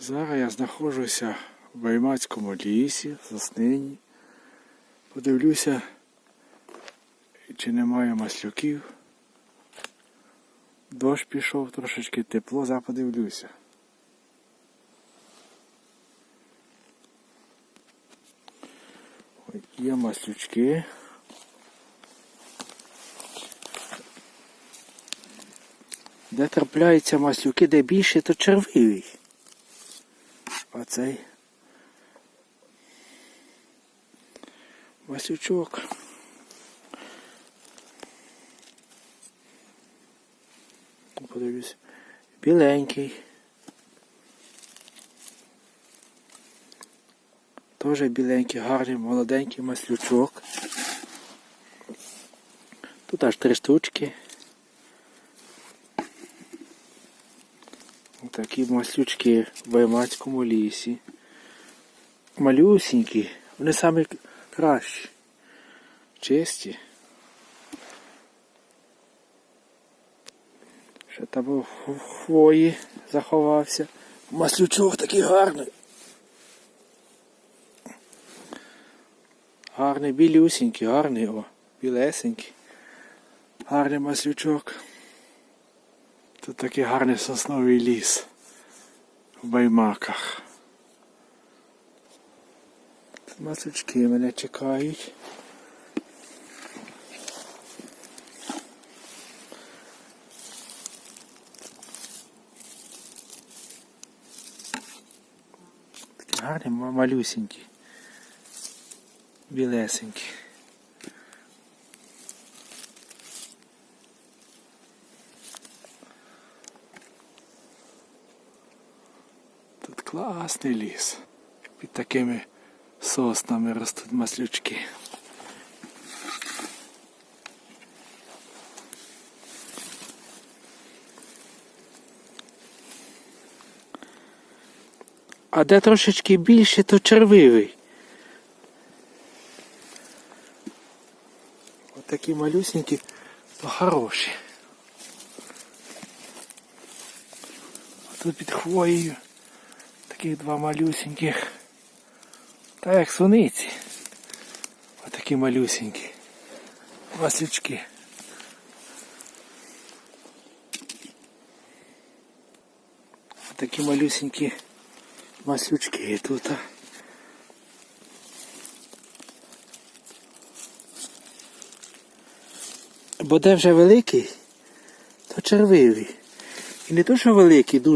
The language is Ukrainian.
Зараз я знаходжуся в Баймацькому лісі, в Соснині. Подивлюся, чи немає маслюків. Дощ пішов, трошечки тепло, зараз подивлюся. Ой, Є маслючки. Де трапляються маслюки, де більше, то червивий. А цей Васючок. Подивлюсь. Біленький. Теж біленький, гарний, молоденький маслючок. Тут аж три штучки. Такі маслючки в Баймацькому лісі. Малюсенькі, вони самі кращі. Чисті. Ще там в хвої заховався. Маслючок такий гарний. Гарний білюсенький, гарний, о, білесенький. Гарний маслючок. Тут такий гарний сосновий ліс в Баймаках. Тут маслючки мене чекають. Такі гарні ма- малюсенькі. Білесенькі. Класний ліс. Під такими соснами ростуть маслючки. А де трошечки більше, то червивий. Отакі малюсенькі, то хороші. А тут під хвоєю таких два малюсеньких. Та як суниці. Отакі малюсенькі. Маслючки. Такі малюсенькі маслючки тут. Бо де вже великий, то червивий. І не то, що великий, дуже.